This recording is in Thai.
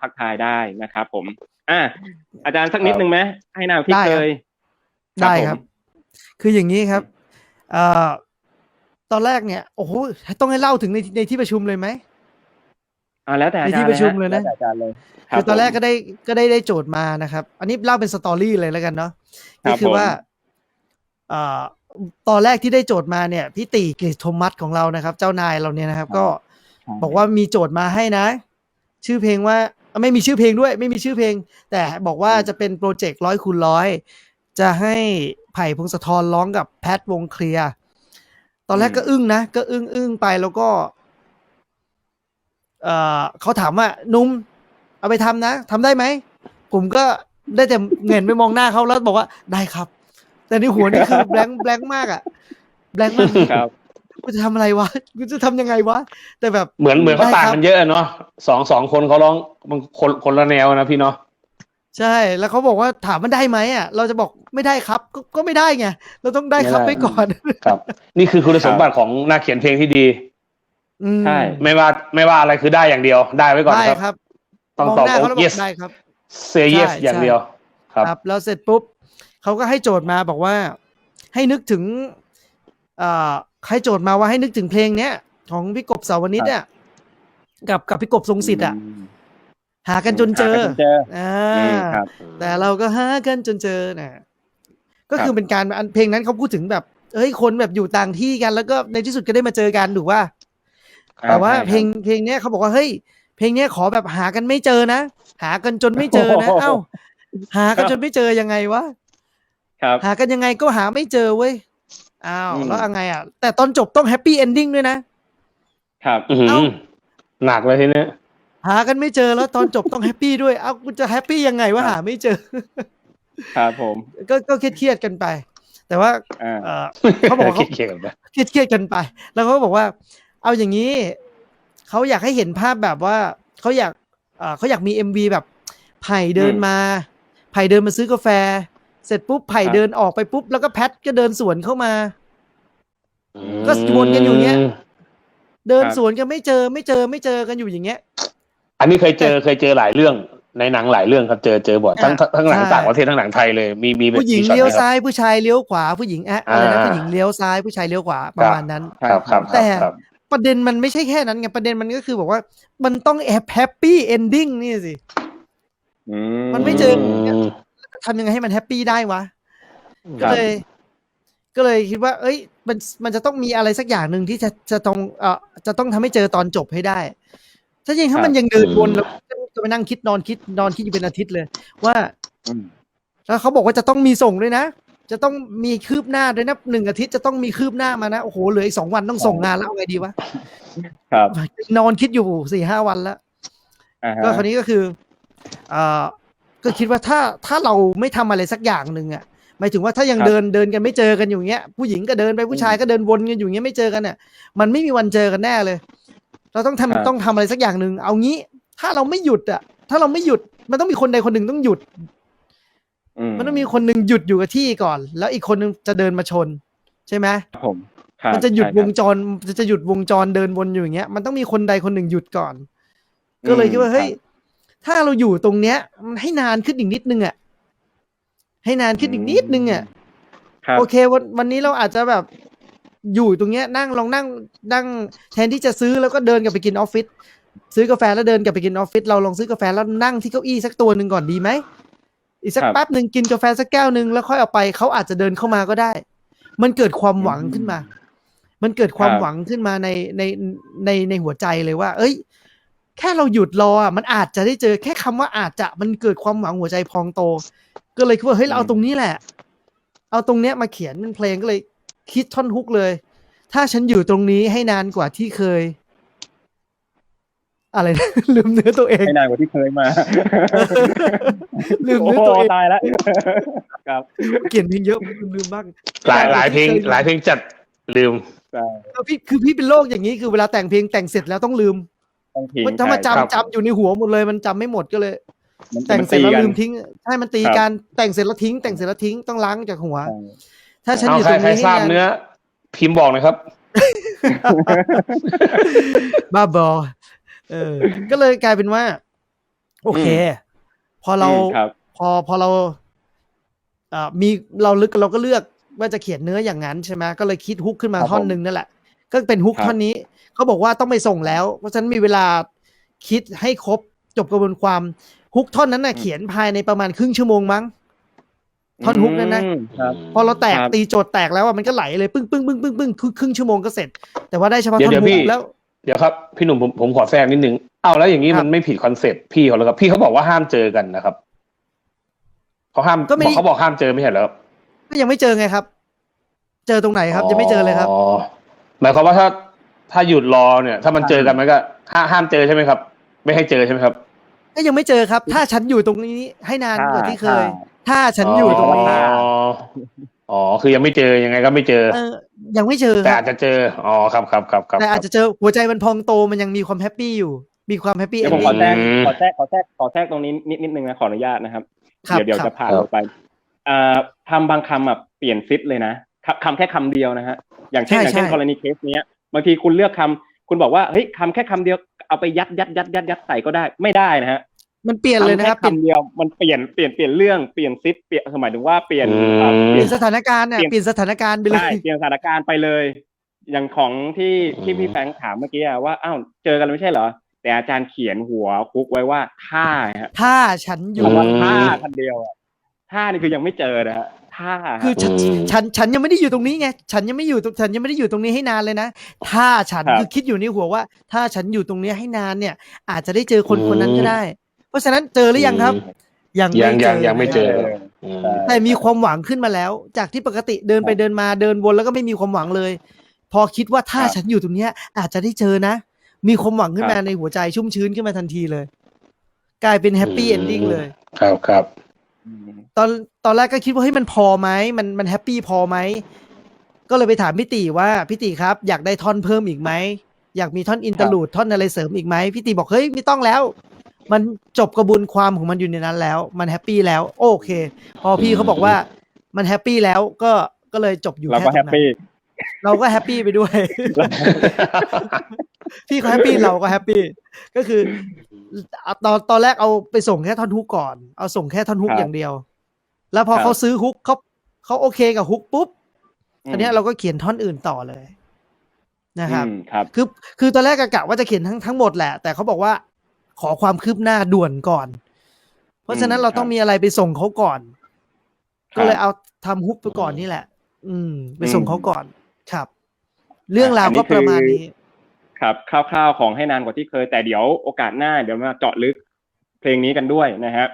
ทักทายได้นะครับผม อะอาจารย์สักนิดนึงไหมให้แนวที่ได้ครับเคยได้ผมครับ คืออย่างนี้ครับเอ่อตอนแรกเนี่ยโอ้โหต้องให้เล่าถึงในในที่ประชุมเลยไหมอ่าแล้วแต่อาในจารที่ย์ประชุมเลยนะแวแต่อาจารย์เลยคือตอนแรกผมก็ได้ก็ได้ได้โจทย์มานะครับ อันนี้เล่าเป็นสตอรี่เลยแล้วกันเนาะครัก็บคือผมว่าเอ่อตอนแรกที่ได้โจทย์มาเนี่ยพี่ตีกฤษโทมัสของเรานะครับ เจ้านายเราเนี่ยนะครับ ก็บอกว่ามีโจทย์มาให้นะ ชื่อเพลงว่า ไม่มีชื่อเพลงด้วย ไม่มีชื่อเพลง แต่บอกว่าจะเป็นโปรเจกต์ร้อยคูณร้อยจะให้ไผ่พงศธรร้องกับแพทวงเคลียร์ตอนแรกก็อึ้งนะ ก็อึ้งอึ้งไปแล้วก็ เอ่อเขาถามว่า นุ่มเอาไปทำนะทำได้ไหม ผมก็ได้แต่เงินไปมองหน้าเขาแล้วบอกว่าได้ครับ แต่ในหัวนี่คือแบงค์แบงค์มากอะแบงค์มากครับ กูจะทำอะไรวะกูจะทำยังไงวะ แต่แบบ เหมือนเหมือนเขาได้ต่างครับกันเยอะอะเนาะสองสองคนเขาร้องมันคนคนละแนวนะพี่เนาะใช่ แล้วเขาบอกว่าถามมันได้ไหมอะ เราจะบอกไม่ได้ครับก็ก็ไม่ได้ไง เราต้องได้ครับไม่ไปได้ก่อน ครับ นี่คือคุณสมบัติของนักเขียนเพลงที่ดี อืมใช่ ไม่ว่าไม่ว่าอะไรคือได้อย่างเดียว ได้ไว้ก่อนได้ครับ ครับต้องมองตอบหน้าเขาแล้วบ yes อกได้ครับ say yes ใช่ อย่างใช่เดียว ครับ ครับแล้วเสร็จปุ๊บเขาก็ให้โจทย์มาบอกว่า ให้นึกถึงเอ่อ ให้โจทย์มาว่าให้นึกถึงเพลงเนี้ย ของพี่กบสาวนิดเนี่ยกับกับพี่กบทรงสิทธิ์อะมหากันจนเจอหากันจนเจออ่าอืมครับแต่เราก็หากันจนเจอนะก็ครับคือเป็นการอันเพลงนั้นเขาพูดถึงแบบเฮ้ยคนแบบอยู่ต่างที่กันแล้วก็ในที่สุดก็ได้มาเจอกันถูกว่า แต่ว่าใช่ครับเพลงเพลงเนี้ยเขาบอกว่าเฮ้ยเพลงเนี้ยขอแบบหากันไม่เจอนะหากันจนไม่เจอนะโอ้โหเอ้าหากันจนไม่เจอยังไงวะครับหากันยังไงก็หาไม่เจอเว้ย อ้าวอืมแล้วยังไงอะ แต่ตอนจบต้องแฮปปี้เอนดิ้งด้วยนะ ครับอื้อหือเอ้าหนักเลยทีเนี้ยหากันไม่เจอแล้วตอนจบต้องแฮปปี้ด้วย เอ้ากูจะแฮปปี้ยังไงว่าหาไม่เจอ ครับผม ก็ก็เครียดๆกันไป แต่ว่าอ่าเออเขาบอกว่าเขาเขียนไปเครียดเครียดกันไป แล้วเขาก็บอกว่า เอาอย่างนี้เขาอยากให้เห็นภาพแบบว่าเขาอยากเอ่อเขาอยากมีเอ็มวีแบบไผ่เดินมาไผ่เดินมาซื้อกาแฟ เสร็จปุ๊บไผ่ครับเดินออกไปปุ๊บแล้วก็แพทก็เดินสวนเข้ามา ก็วนกันอยู่เงี้ย เดินครับสวนกันไม่เจอไม่เจอไม่เจอกันอยู่อย่างเงี้ย อันนี้เคยเจอเคยเจอหลายเรื่องในหนังหลายเรื่องครับเจอเจอบ่อยทั้งอ่าทั้งหนังใช่ต่างประเทศทั้งหนังไทยเลยมีมีแบบผู้หญิงมีช็อตเลี้ยวไหมครับซ้ายผู้ชายเลี้ยวขวาผู้หญิงอะอะไรนะอ่าผู้หญิงเลี้ยวซ้ายผู้ชายเลี้ยวขวาประมาณนั้นครับครับแต่ครับประเด็นมันไม่ใช่แค่นั้นไงประเด็นมันก็คือบอกว่า มันต้องแอบแฮปปี้เอนดิ้งนี่สิอืมันไม่เจอม ทำยังไงให้มันแฮปปี้ได้วะคก็รับเลย ก็เลยคิดว่า เอ้ย มันมันจะต้องมีอะไรสักอย่างหนึ่งที่จะจะต้องเอ่อจะต้องทำให้เจอตอนจบให้ได้ ถ้าจริงถ้ามันยังเดินวนแล้วจะไปนั่งคิดนอนคิดนอนคิดอยู่เป็นอาทิตย์เลย ว่าอืมแล้วเขาบอกว่าจะต้องมีส่งด้วยนะ จะต้องมีคืบหน้าด้วยนะหนึ่งอาทิตย์จะต้องมีคืบหน้ามานะโอ้โหเหลืออีกสองวันต้องส่งงานแล้วเอาไงดีวะครับนอนคิดอยู่สี่ห้าวันแล้วอ่าฮะก็คราวนี้ก็คือ เอ่อ ก็คิดว่าถ้าถ้าเราไม่ทำอะไรสักอย่างหนึ่งอะหมายถึงว่าถ้ายังเดินเดินกันไม่เจอกันอยู่เงี้ย ผู้หญิงก็เดินไปผู้ชายก็เดินวนกันอยู่เงี้ยไม่เจอกันเนี่ยมันไม่มีวันเจอกันแน่เลย เราต้องทำต้องทำอะไรสักอย่างหนึ่งเอางี้ ถ้าเราไม่หยุดอะ ถ้าเราไม่หยุด มันต้องมีคนใดคนหนึ่งต้องหยุดมันต้องมีคนหนึ่งหยุดอยู่กับที่ก่อน แล้วอีกคนหนึงจะเดินมาชน ใช่ไหมครับผมครับมันจะหยุดใช่วครับงจรจะหยุดวงจรเดินวนอยู่อย่างเงี้ย มันต้องมีคนใดคนหนึ่งหยุดก่อน ก็เลยคิดว่าอืมเฮ้ย ถ้าเราอยู่ตรงเนี้ยมันให้นานขึ้นอีกนิดนึงอะให้นานขึ้นอีกนิดนึงอะครับโอเควันวันนี้เราอาจจะแบบอยู่ตรงเนี้ยนั่งลองนั่งนั่งแทนที่จะซื้อแล้วก็เดินกลับไปกินออฟฟิศซื้อกาแฟแล้วเดินกลับไปกินออฟฟิศเราลองซื้อกาแฟแล้วนั่งที่เก้าอี้สักตัวหนึ่งก่อนดีไหมอีกสักครับแป๊บหนึ่งกินกาแฟสักแก้วหนึ่งแล้วค่อยเอาไปเขาอาจจะเดินเข้ามาก็ได้ มันเกิดความหวังขึ้นมา มันเกิดความครับหวังขึ้นมาในในในในหัวใจเลยว่า เอ้ย แค่เราหยุดรออะมันอาจจะได้เจอแค่คำว่าอาจจะมันเกิดความหวังหัวใจพองโต ก็เลยคิดว่าเฮ้ยเราเอาตรงนี้แหละ เอาตรงเนี้ยมาเขียนเป็นเพลงก็เลย คิดท่อนฮุกเลย ถ้าฉันอยู่ตรงนี้ให้นานกว่าที่เคย อะไรนะลืมเนื้อตัวเองให้นานกว่าที่เคยมาลืมโอ้เนื้อโหตัวเองตายแล้วครับเขียนเพลงเยอะลืมลืมบ้างหลายหลายเพลงหลายเพลงจัดลืมใช่คือพี่คือพี่เป็นโรคอย่างนี้คือเวลาแต่งเพลงแต่งเสร็จแล้วต้องลืม ต้องทิ้งมันถ้ามาใช่ครับ จำจำอยู่ในหัวหมดเลยมันจำไม่หมดก็เลย มันแต่งเสร็จแล้วนลืมทิ้งใช่มันตีครับ กันแต่งเสร็จแล้วทิ้ง แต่งเสร็จแล้วทิ้งต้องล้างจากหัวใช่ถ้าฉันเอาอยู่ใครตรงใครนี้ให้ทราบนานเนื้อ พิมพ์บอกหนะครับ บ้าบอเออ ก็เลยกลายเป็นว่า โอเค พอเรา อืมครับ พอพอเราเอ่อมีเราลึกเราก็เลือกว่าจะเขียนเนื้ออย่างนั้นใช่ไหมก็เลยคิดฮุกขึ้นมาครับท่อนผม หนึ่งนั่นแหละ ก็เป็นฮุกครับท่อนนี้เขาบอกว่าต้องไปส่งแล้ว เพราะฉะนั้นมีเวลาคิดให้ครบจบกระบวนความฮุกท่อนนั้นน่ะเขียนภายในประมาณครึ่งชั่วโมงมั้งท่อนฮุกนั้นนะอืมครับพอเราแตกครับตีโจทย์แตกแล้วอะมันก็ไหลเลยปึ้งปึ้งปึ้งปึ้งปึ้งครึ่งครึ่งชั่วโมงก็เสร็จ แต่ว่าได้เฉพาะเดี๋ยวท่อนเดี๋ยวฮุพี่กแล้วเดี๋ยวครับพี่หนุ่มผมผมขอแทรกนิดนึงเอาแล้วอย่างนี้ครับมันไม่ผิดคอนเซปต์พี่เขาแล้วครับพี่เขาบอกว่าห้ามเจอกันนะครับเขาห้ามก็ไม่บอกเขาบอกห้ามเจอไม่ใช่เหรอครับก็ยังไม่เจอไงครับ เจอตรงไหนครับยังไม่เจอเลยครับอ๋อ หมายความว่าถ้าถ้าหยุดรอเนี่ย ถ้ามันเจอกันมันก็ห้าห้ามเจอใช่ไหมครับ ไม่ให้เจอใช่ไหมครับ ก็ยังไม่เจอครับ ถ้าฉันอยู่ตรงนี้ให้นานกว่าที่เคย ถ้าถ้าฉันอยู่ตรงนี้อ๋ออ๋อคือยังไม่เจอยังไงก็ไม่เจอเออยังไม่เจอแต่ครัอาบจจะเจออ๋อครับครับครับครับแต่อาจจะเจอหัวใจมันพองโตมันยังมีความแฮปปี้อยู่ มีความแฮปปี้เดี๋เอยวนผมขดิ้องแทรกขอแทรกขอแทรกขอแทรกตรงนี้นิดนิดนึงนะขออนุญาตนะครับครับเดี๋ยวเดี๋ยวครับจะผ่านเราไปอ่าทำบางคำอะเปลี่ยนซิปเลยนะคำคำแค่คำเดียวนะฮะ อย่างเช่นอย่างเช่นกรณีเคสเนี้ยบางทีคุณเลือกคำคุณบอกว่าเฮ้ยคำแค่คำเดียวเอาไปยัดยัดยัดยัดยัดใส่ก็ได้ไม่ได้นะฮะมันเปลี่ยนเลยนะครับำแค่คำเดียวมันเปลี่ยนเปลี่ยนเปลี่ยนเรื่องเปลี่ยนซิปเปลี่ยนหมายถึงว่าเปลี่ยนอ่าเปเปลี่ลี่ยยนนสถานการณ์เนี่ยเปลี่ยนเปลี่ยนสถานการณ์ไปเลใช่ยเปลี่ยนสถานการณ์ไปเลย อย่างของที่ที่อืมพี่แฟรงค์ถามเมื่อกี้อะว่าอ้าวเจอกันไม่ใช่เหรอแต่อาจารย์เขียนหัวคุกไว้ว่าท่าฮะถ้าฉันอยู่คำว่าอืมท่าคันเดียวอะท่านี่คือยังไม่เจอนะฮะ ท่าคือฉันอืมฉันฉันยังไม่ได้อยู่ตรงนี้ไงฉันยังไม่อยู่ตรงฉันยังไม่ได้อยู่ตรงนี้ให้นานเลยนะถ้าฉันคือคิดอยู่ในหัวว่า ถ้าฉันอยู่ตรงนี้ให้นานเนี่ย อาจจะได้เจอคนคนนั้นก็ได้ เพราะฉะนั้นเจอหรือยังครับ ยังยังไม่เจยังอยังไม่เจอเอออืมแต่มีความหวังขึ้นมาแล้ว จากที่ปกติเดินไปเดินมาเดินวนแล้วก็ไม่มีความหวังเลย พอคิดว่าถ้าครับฉันอยู่ตรงเนี้ย อาจจะได้เจอนะ มีความหวังขึ้นครับมาในหัวใจชุ่มชื้นขึ้นมาทันทีเลย กลายเป็นแฮปปี้อืมเอนดิ้งเลย ครับครับอืม ตอนตอนแรกก็คิดว่าเฮ้ยมันพอไหมมันมันแฮปปี้พอไหม ก็เลยไปถามพี่ติว่าพี่ติครับ อยากได้ท่อนเพิ่มอีกไหม อยากมีท่อนอินเตอร์ลูดท่อนอะไรเสริมอีกไหมพี่ติบอกเฮ้ยไม่ต้องแล้ว มันจบกระบวนความของมันอยู่ในนั้นแล้ว มันแฮปปี้แล้ว โอเค พอพี่เขาบอกว่ามันแฮปปี้แล้วก็ก็เลยจบอยู่เราแค่ก็ตแฮรปงนั้นปี้ เราก็แฮปปี้ไปด้วย พี่เขาแฮปปี้เราก็แฮปปี้ก็คือเอาตอนตอนแรกเอาไปส่งแค่ท่อนฮุกก่อน เอาส่งแค่ท่อนฮุกครับอย่างเดียว แล้วพอครับเขาซื้อฮุกเขาเขาโอเคกับฮุกปุ๊บทีเนี้ยเราก็เขียนท่อนอื่นต่อเลยนะครับอืมครับคือคือตอนแรกก็กะว่าจะเขียนทั้งทั้งหมดแหละ แต่เขาบอกว่าขอความคืบหน้าด่วนก่อน เพราะฉะนั้นอืมเราต้องครับมีอะไรไปส่งเขาก่อนครับก็เลยเอาทำฮุกไปก่อนนี่แหละ อืม ไปส่งอืมเขาก่อน ครับ เรื่องราวอันนี้ก็ประมาณคือนี้ ครับคร่าวๆของให้นานกว่าที่เคย แต่เดี๋ยวโอกาสหน้าเดี๋ยวมาเจาะลึกเพลงนี้กันด้วยนะฮะ